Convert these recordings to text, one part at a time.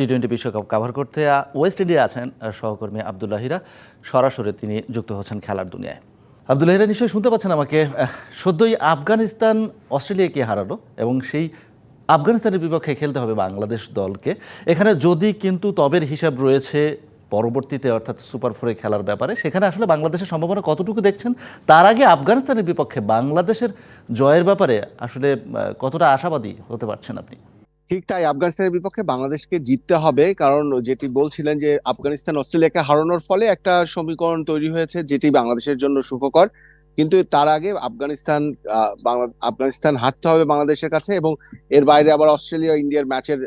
টি twenty বিশ্বকাপ cover করতে West India আছেন সহকর্মী আবদুল্লাহিরা। সরাসরি তিনি যুক্ত হচ্ছেন খেলার দুনিয়ায়। আবদুল্লাহিরা, নিশ্চয়ই শুনতে পাচ্ছেন আমাকে সদ্যই আফগানিস্তান অস্ট্রেলিয়াকে হারালো এবং সেই আফগানিস্তানের বিপক্ষে খেলতে হবে বাংলাদেশ দলকে। এখানে যদি কিন্তু তবের হিসাব রয়েছে পরবর্তীতে, অর্থাৎ সুপার ফোরে খেলার ব্যাপারে, সেখানে আসলে বাংলাদেশের সম্ভাবনা কতটুকু দেখছেন? তার আগে আফগানিস্তানের বিপক্ষে বাংলাদেশের জয়ের ব্যাপারে আসলে কতটা আশাবাদী হতে পারছেন আপনি? ঠিক তাই আফগানিস্তানের বিপক্ষে বাংলাদেশকে জিততে হবে, কারণ যেটি বলছিলেন যে আফগানিস্তান অস্ট্রেলিয়াকে হারানোর ফলে একটা সমীকরণ তৈরি হয়েছে যেটি বাংলাদেশের জন্য সুখকর। কিন্তু তার আগে আফগানিস্তান আফগানিস্তান হারতে হবে বাংলাদেশের কাছে এবং এর বাইরে আবার অস্ট্রেলিয়া ইন্ডিয়ার ম্যাচের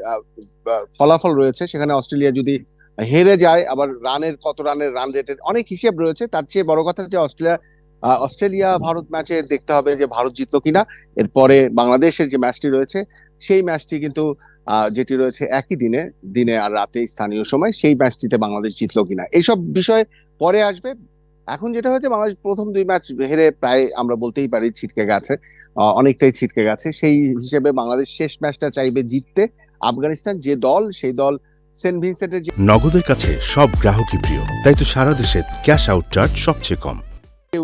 ফলাফল রয়েছে। সেখানে অস্ট্রেলিয়া যদি হেরে যায়, আবার রানের, কত রানের রান রেটের অনেক হিসেব রয়েছে। তার চেয়ে বড় কথা যে অস্ট্রেলিয়া অস্ট্রেলিয়া ভারত ম্যাচে দেখতে হবে যে ভারত জিতলো কিনা। এরপরে বাংলাদেশের যে ম্যাচটি রয়েছে সেই ম্যাচটি কিন্তু যেটি রয়েছে একই দিনে দিনে আর রাতে স্থানীয় সময়, সেই ম্যাচটিতে বাংলাদেশ জিতল কিনা। এইসব বিষয় পরে আসবে। এখন যেটা হয়েছে, বাংলাদেশ প্রথম দুই ম্যাচ হেরে প্রায় আমরা বলতেই পারি ছিটকে গেছে। অনেকটাই ছিটকে গেছে। সেই হিসেবে বাংলাদেশ শেষ ম্যাচটা চাইবে জিততে। আফগানিস্তান যে দল, সেই দল সেন্ট ভিনসেন্টের নগদের কাছে সব গ্রাহকই প্রিয়। তাই তো সারা দেশে ক্যাশ আউট চার্জ সবচেয়ে কম।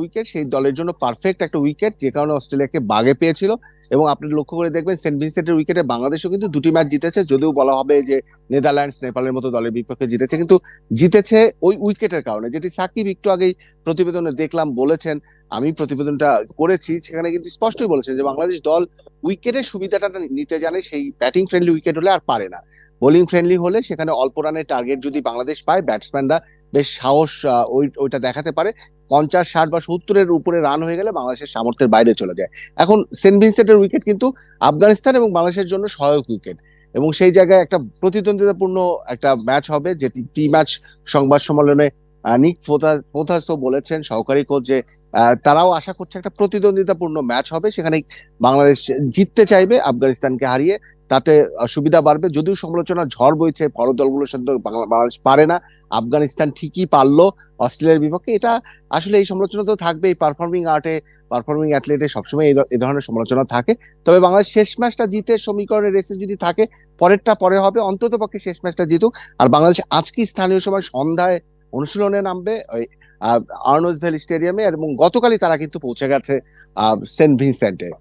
উইকেট সেই দলের জন্য পারফেক্ট একটা উইকেট যে কারণে অস্ট্রেলিয়াকে বাগে পেয়েছিল। এবং আপনি লক্ষ্য করে দেখবেন সেন্ট ভিনসেন্টের উইকেটে বাংলাদেশও কিন্তু দুটি ম্যাচ জিতেছে। যদিও বলা হবে যে নেদারল্যান্ডস নেপালের মতো দলের বিপক্ষে জিতেছে, কিন্তু জিতেছে ওই উইকেটের কারণে। যেটি সাকিব একটু আগেই প্রতিবেদনে দেখলাম, বলেছেন, আমি প্রতিবেদনটা করেছি, সেখানে কিন্তু স্পষ্টই বলেছেন যে বাংলাদেশ দল উইকেটের সুবিধাটা নিতে জানে, সেই ব্যাটিং ফ্রেন্ডলি উইকেট হলে আর পারে না। বোলিং ফ্রেন্ডলি হলে সেখানে অল্প রানের টার্গেট যদি বাংলাদেশ পায় ব্যাটসম্যানরা বেশ সাহস ওই, ওইটা দেখাতে পারে। পঞ্চাশ, ষাট বা সত্তরের উপরে রান হয়ে গেলে বাংলাদেশের সামর্থ্যের বাইরে চলে যায়। এখন সেন্ট ভিনসেন্টের উইকেট কিন্তু আফগানিস্তান এবং বাংলাদেশের জন্য সহায়ক উইকেট এবং সেই জায়গায় একটা প্রতিদ্বন্দ্বিতাপূর্ণ একটা ম্যাচ হবে, যেটি প্রি ম্যাচ সংবাদ সম্মেলনে নিক ফোথা- বলেছেন, সহকারী কোচ যে তারাও আশা করছে একটা প্রতিদ্বন্দ্বিতাপূর্ণ ম্যাচ হবে সেখানে বাংলাদেশ জিততে চাইবে আফগানিস্তানকে হারিয়ে। তাতে সুবিধা বাড়বে। যদিও সমালোচনা ঝড় বইছে বড় দলগুলোর সাথে বাংলাদেশ পারে না। আফগানিস্তান ঠিকই পারল অস্ট্রেলিয়ার বিপক্ষে। এটা আসলে এই সমালোচনা তো থাকবেই। পারফর্মিং আর্টে পারফর্মিং অ্যাথলেটে সবসময় এই ধ- ধরনের সমালোচনা থাকে। তবে বাংলাদেশ শেষ ম্যাচটা জিতে সমীকরণের রেসে যদি থাকে পরেরটা পরে হবে অন্তত পক্ষে শেষ ম্যাচটা জিতুক। আর বাংলাদেশ আজকে স্থানীয় সময় সন্ধ্যায় অনুশীলনে নামবে ওই আর্নস ভ্যালি স্টেডিয়ামে। এবং গতকালই তারা কিন্তু পৌঁছে গেছে আহ, সেন্ট ভিনসেন্টে।